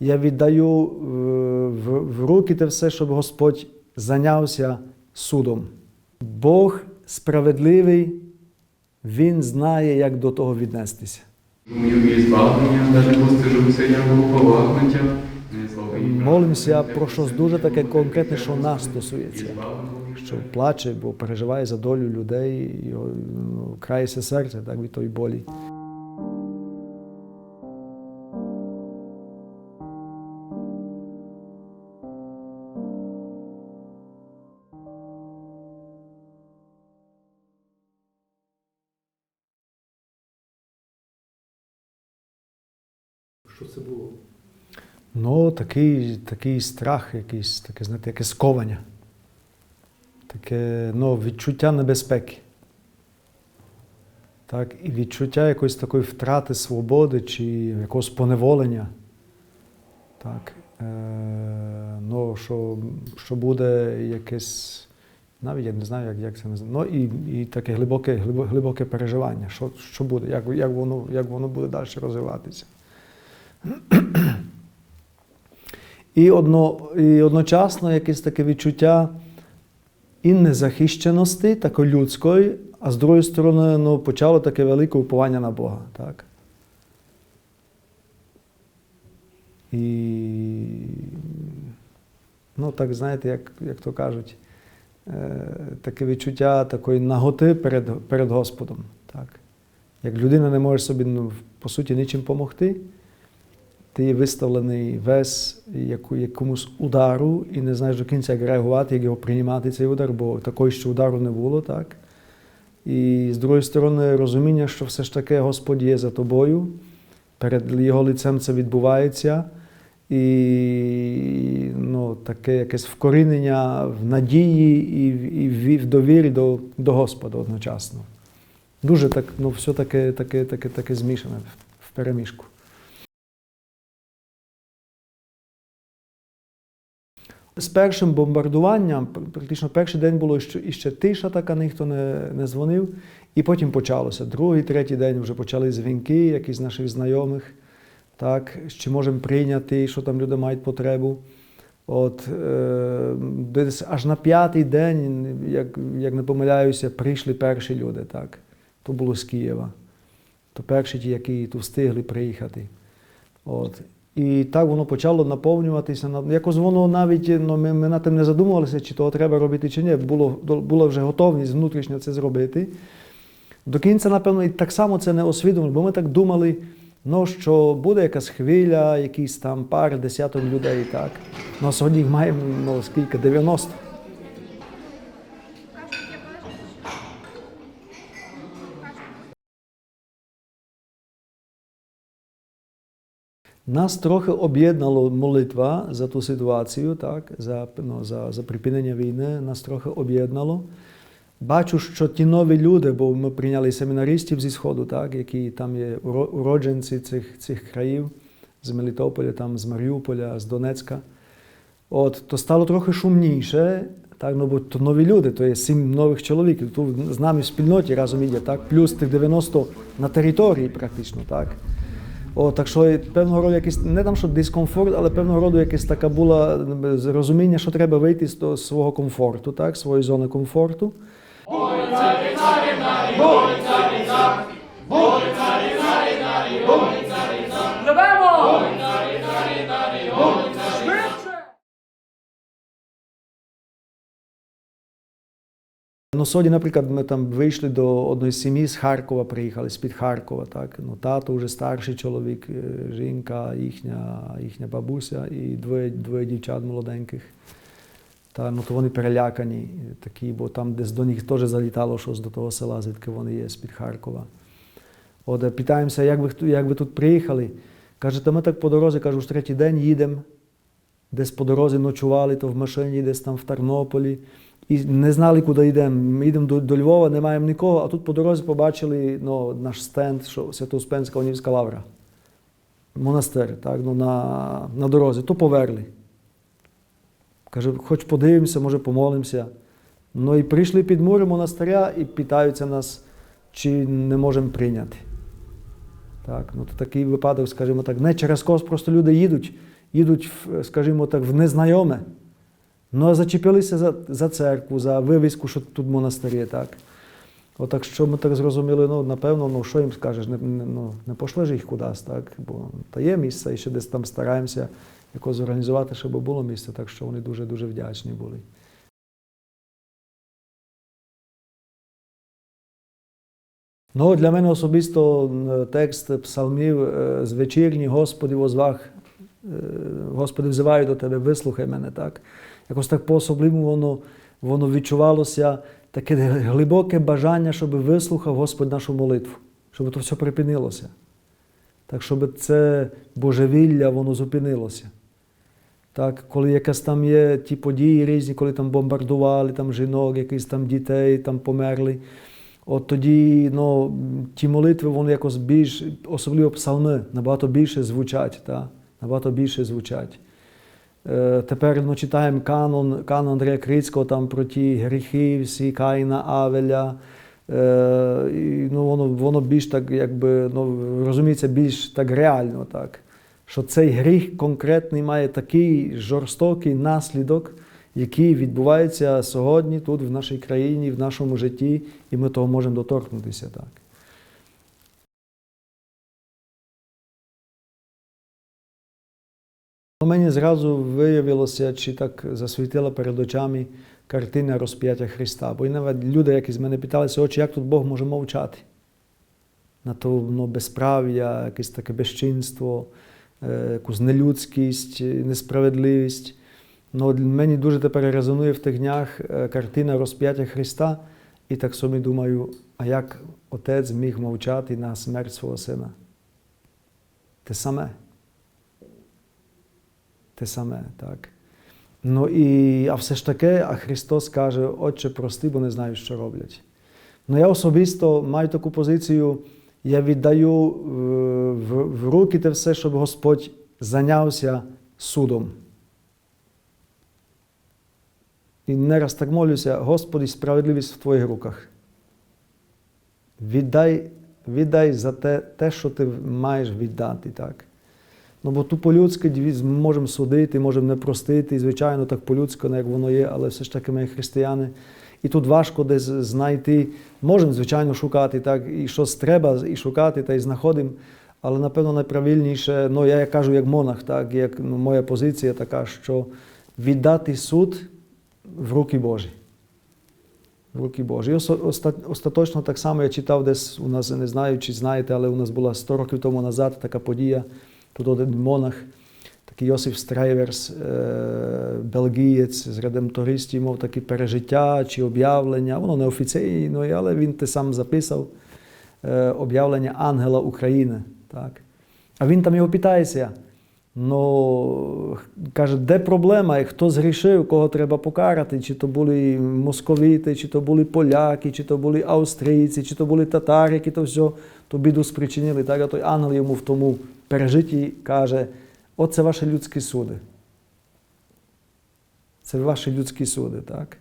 Я віддаю е, в, руки те все, щоб Господь зайнявся судом. Бог справедливий, Він знає, як до того віднестися. Ім'я. Молимося про щось дуже таке конкретне, що нас стосується. Що плаче, бо переживає за долю людей, його ну, крається серце так, від тої болі. Такий, такий страх, якийсь, таке, знаєте, яке сковання. Таке ну, відчуття небезпеки. Так, і відчуття якоїсь такої втрати свободи чи якогось поневолення. Так, е, ну, що, що буде якесь, навіть я не знаю, як, як це називає. Ну і, і таке глибоке, глибоке переживання. Що, що буде, як, як, воно, як воно буде далі розвиватися. І, одно, і одночасно якесь таке відчуття і незахищеності, такої людської, а з другої сторони, ну, почало таке велике уповання на Бога. Так? І, ну, так, знаєте, як, як то кажуть, е, таке відчуття такої наготи перед, перед Господом. Так? Як людина не може собі, ну, по суті, нічим допомогти, ти є виставлений весь якомусь удару і не знаєш до кінця, як реагувати, як його приймати цей удар, бо такої ще удару не було, так? І з другої сторони, розуміння, що все ж таки Господь є за тобою, перед його лицем це відбувається, і ну, таке якесь вкорінення в надії і, в- і в- довірі до, до Господа одночасно. Дуже так, ну, все таке, таке, таке, таке змішане в переміжку. З першим бомбардуванням, практично перший день було ще, іще тиша така, ніхто не, не дзвонив. І потім почалося. Другий, третій день вже почали дзвінки, якісь наших знайомих, так, чи можемо прийняти, що там люди мають потребу. От, е, десь аж на п'ятий день, як, як не помиляюся, прийшли перші люди. Так. То було з Києва. То перші ті, які тут встигли приїхати. От. І так воно почало наповнюватися. Якось воно навіть ну, ми, ми над тим не задумувалися, чи того треба робити, чи ні. Було, була вже готовність внутрішньо це зробити. До кінця, напевно, і так само це не освідомили, бо ми так думали, ну, що буде якась хвиля, якісь там пари, десяток людей, так. Ну, сьогодні їх маємо ну, скільки? 90. Нас трохи об'єднала молитва за ту ситуацію, так, за, ну, за, за припинення війни, нас трохи об'єднало. Бачу, що ті нові люди, бо ми прийняли семінаристів зі Сходу, так, які там є уродженці цих, цих країв, з Мелітополя, там, з Маріуполя, з Донецька. От, то стало трохи шумніше, так, ну, бо то нові люди, то є сім нових чоловіків. Тут з нами в спільноті разом є, так, плюс тих 90 на території практично. так. О, так що певного роду якийсь, не там, що дискомфорт, але певного роду якась така була м, розуміння, що треба вийти з свого комфорту, так, своєї зони комфорту. Живемо! Ну, сьогодні, наприклад, ми там вийшли до одної сім'ї з Харкова, приїхали з-під Харкова. Так? Ну, тато вже старший чоловік, е, жінка, їхня, їхня бабуся і двоє, двоє дівчат молоденьких. Та, ну, то вони перелякані, е, такі, бо там десь до них теж залітало щось до того села, звідки вони є, з-під Харкова. От, е, питаємося, як ви, як ви тут приїхали? Каже, та ми так по дорозі, кажу, ж третій день їдемо. Десь по дорозі ночували, то в машині, десь там в Тернополі. І не знали, куди йдемо. Ми їдемо до, до Львова, не маємо нікого, а тут по дорозі побачили ну, наш стенд, що Свято-Успенська Онівська лавра. Монастир, так, ну, на, на дорозі, то поверли. Каже, хоч подивимося, може помолимося. Ну і прийшли під мури монастиря і питаються нас, чи не можемо прийняти. Так, ну, то такий випадок, скажімо так, не через когось просто люди їдуть їдуть, скажімо так, в незнайоме. Ну, а зачепилися за, за церкву, за вивіску, що тут монастирі, так. Отак, що ми так зрозуміли, ну, напевно, ну, що їм скажеш, не, ну, не пошли ж їх кудись, так? Бо та є місце, і ще десь там стараємося якось організувати, щоб було місце, так що вони дуже-дуже вдячні були. Ну, для мене особисто е, текст псалмів е, з вечірні Господи возвах, е, Господи, взиваю до Тебе, вислухай мене так. Якось так по-особливому воно, воно відчувалося таке глибоке бажання, щоб вислухав Господь нашу молитву, щоб то все припинилося. Так, щоб це божевілля, воно зупинилося. Так, коли якась там є ті події різні, коли там бомбардували там жінок, якісь там дітей там померли. От тоді ну, ті молитви, вони якось більш, особливо псалми, набагато більше звучать. Та? Набагато більше звучать. Е, тепер ну, читаємо канон, канон Андрія Крицького там про ті гріхи, всі Каїна Авеля. Е, і, ну, воно, воно більш так, якби, ну, розуміється, більш так реально. Так? Що цей гріх конкретний має такий жорстокий наслідок, який відбувається сьогодні тут, в нашій країні, в нашому житті, і ми того можемо доторкнутися. Так. У мені зразу виявилося, чи так засвітила перед очами картина розп'яття Христа. Бо і навіть люди, які з мене питалися, очі, як тут Бог може мовчати? На то ну, безправ'я, якесь таке безчинство, е, якусь нелюдськість, несправедливість. Ну, мені дуже тепер резонує в тих днях е, картина розп'яття Христа, і так собі думаю, а як отець міг мовчати на смерть свого сина? Те саме. Те саме, так. Ну і, а все ж таке, а Христос каже, Отче, прости, бо не знаю, що роблять. Ну я особисто маю таку позицію, я віддаю е, в, в руки те все, щоб Господь зайнявся судом. І не раз так молюся, Господи, справедливість в Твоїх руках. Віддай, віддай за те, те, що ти маєш віддати. так. Ну, бо ту по-людськи можемо судити, можемо не простити, і, звичайно, так по-людськи, як воно є, але все ж таки ми християни. І тут важко десь знайти. Можемо, звичайно, шукати, так, і щось треба, і шукати, та й знаходимо. Але, напевно, найправильніше, ну, я кажу, як монах, так, як ну, моя позиція така, що віддати суд в руки Божі. В руки Божі. Остаточно так само я читав десь у нас, не знаю, чи знаєте, але у нас була 100 років тому назад така подія. Тут один монах, такий Йосиф Стрейверс, е, бельгієць з редемтористів, мав такі пережиття чи об'явлення. Воно неофіційно, але він те сам записав е, об'явлення ангела України. Так. А він там його питається. Ну, каже, де проблема, і хто згрішив, кого треба покарати, чи то були московити, чи то були поляки, чи то були австрійці, чи то були татари, які то все, то біду спричинили. Так, а той ангел йому в тому пережитті каже, оце ваші людські суди. Це ваші людські суди, так?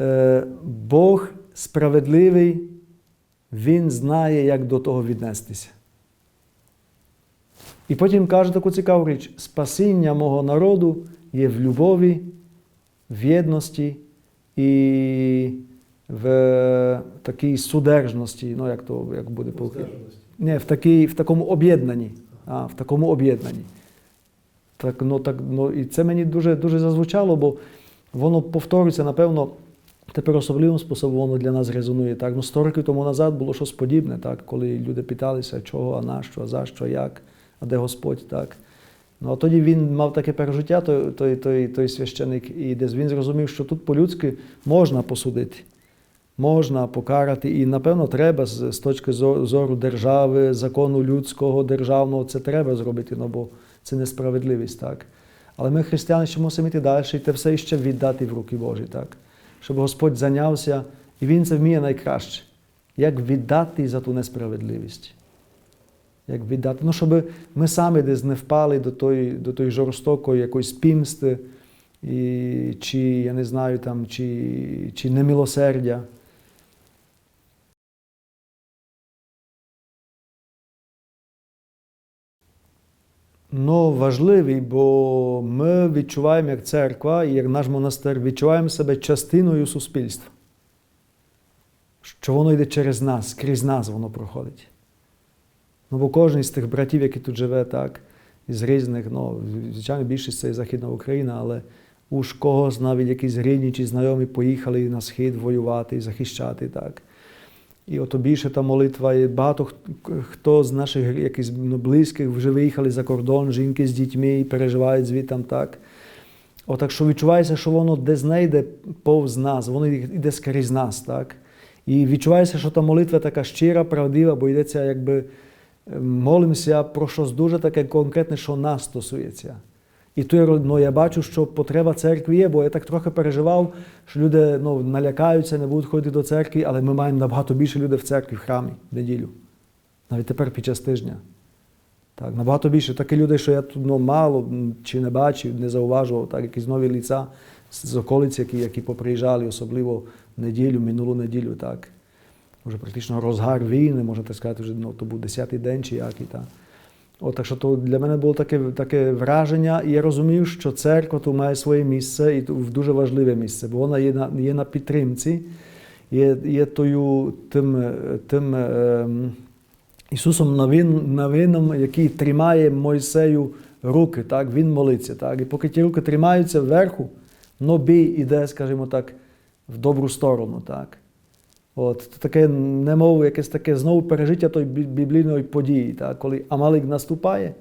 Е, Бог справедливий, Він знає, як до того віднестися. І потім каже таку цікаву річ: спасіння мого народу є в любові, в єдності і в такій судержності, ну як то як буде по Не, в, такій, в такому об'єднанні. А, в такому об'єднанні. Так, ну, так, ну, і це мені дуже, дуже зазвучало, бо воно повторюється, напевно, тепер особливим способом воно для нас резонує. Так? Ну, 100 років тому назад було щось подібне, так? коли люди питалися, чого, а на що, а за що, як, а де Господь. так. Ну, а тоді він мав таке пережиття, той, той, той, той священик, і десь він зрозумів, що тут по-людськи можна посудити, можна покарати, і, напевно, треба з, точки зору держави, закону людського, державного, це треба зробити, ну, бо це несправедливість. так. Але ми, християни, ще мусимо йти далі і те все ще віддати в руки Божі, так. Щоб Господь зайнявся, і Він це вміє найкраще. Як віддати за ту несправедливість? Як віддати? Ну, щоб ми самі десь не впали до тої, до тої жорстокої якоїсь пімсти, і, чи, я не знаю, там, чи, чи немилосердя. Ну, важливий, бо ми відчуваємо як церква і як наш монастир, відчуваємо себе частиною суспільства. Що воно йде через нас, крізь нас воно проходить. Ну, бо кожен з тих братів, які тут живе, так, із різних, ну, звичайно, більшість це Західна Україна, але уж когось навіть якісь рідні чи знайомі поїхали на схід воювати і захищати. так. І ото більше та молитва. І багато хто з наших якихось ну, близьких вже виїхали за кордон, жінки з дітьми і переживають звітам так. Отак, що відчувається, що воно десь не йде повз нас, воно йде скрізь нас, так? І відчувається, що та молитва така щира, правдива, бо йдеться, якби е, молимося про щось дуже таке конкретне, що нас стосується. І то ну, я бачу, що потреба церкви є, бо я так трохи переживав, що люди ну, налякаються, не будуть ходити до церкви, але ми маємо набагато більше людей в церкві, в храмі в неділю. Навіть тепер під час тижня. Так, набагато більше. Такі люди, що я тут ну, мало чи не бачив, не зауважував, так, якісь нові ліца з з околиць, які, які поприїжджали, особливо в неділю, минулу неділю, так. Вже практично розгар війни, можна так сказати, вже ну, то був 10-й день чи який. Так. От, так що то для мене було таке, таке враження, і я розумів, що церква тут має своє місце, і дуже важливе місце, бо вона є на, є на підтримці, є, є тою, тим, е, тим ем, Ісусом новин, новином, який тримає Мойсею руки, так? Він молиться. Так? І поки ті руки тримаються вверху, но бій іде, скажімо так, в добру сторону. Так? От, таке, немов якесь таке знову пережиття тої біблійної події, так? коли Амалик наступає,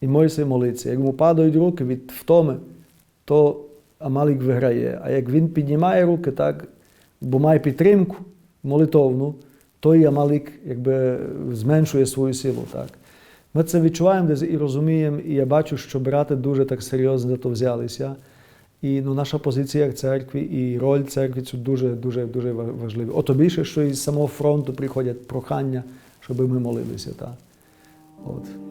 і Мойсей молиться. Як йому падають руки від втоми, то Амалик виграє. А як він піднімає руки, так, бо має підтримку молитовну, то і Амалик якби зменшує свою силу. Так. Ми це відчуваємо десь і розуміємо, і я бачу, що брати дуже так серйозно за то взялися. І ну, наша позиція як церкві і роль церкви це дуже дуже дуже важливі. Ото більше, що із самого фронту приходять прохання, щоб ми молилися. так От.